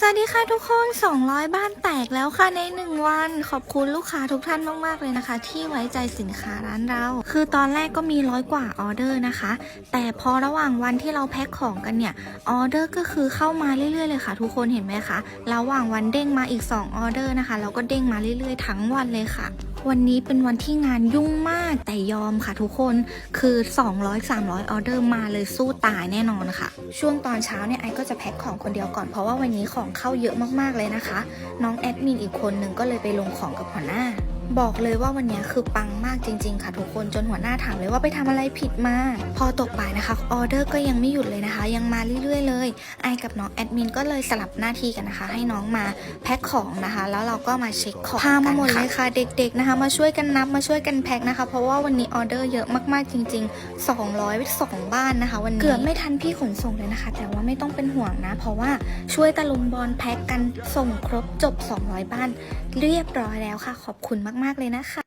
สวัสดีค่ะทุกคน 200 บ้านแตกแล้วค่ะใน 1 วัน ขอบคุณลูกค้าทุกท่านมาก ๆ เลยนะคะ ที่ไว้ใจสินค้าร้านเรา คือตอนแรกก็มีร้อยกว่าออเดอร์นะคะ แต่พอระหว่างวันที่เราแพ็คของกันเนี่ย ออเดอร์ก็คือเข้ามาเรื่อย ๆ เลยค่ะ ทุกคนเห็นไหมคะ ระหว่างวันเด้งมาอีก 2 ออเดอร์นะคะแล้วก็เด้งมาเรื่อย ๆ ทั้งวันเลยค่ะ วันนี้เป็นวันที่งานยุ่งมากแต่ยอมค่ะทุกคนคือ 200-300 ออเดอร์มาเลยสู้ตายแน่นอนค่ะ ช่วงตอนเช้าเนี่ยไอก็จะแพ็คของคนเดียวก่อนเพราะว่าวันนี้ของเข้าเยอะมากๆเลยนะคะ น้องแอดมินอีกคนนึงก็เลยไปลงของกับหัวหน้า บอกเลยว่าวันนี้คือปังมากจริง ๆ ค่ะทุกคนจนหัวหน้าถามเลยว่าไปทำอะไรผิดมา พอตกบ่ายนะคะออเดอร์ก็ยังไม่หยุดเลยนะคะ ยังมาเรื่อยๆเลยไอกับน้องแอดมินก็เลยสลับหน้าที่กันนะคะ ให้น้องมาแพ็คของนะคะ แล้วเราก็มาเช็คของพามาหมดเลยค่ะ เด็ก ๆนะคะ มาช่วยกันนับมาช่วยกันแพ็คนะคะ เพราะว่าวันนี้ออเดอร์เยอะมากๆจริง ๆ 202 บ้านนะคะ วันนี้เกือบไม่ทันพี่ขนส่งเลยนะคะ แต่ว่าไม่ต้องเป็นห่วงนะ เพราะว่าช่วยตะลุมบอลแพ็คกันส่งครบจบ 200 บ้าน เรียบร้อยแล้วค่ะ ขอบคุณมากมากๆเลยนะคะ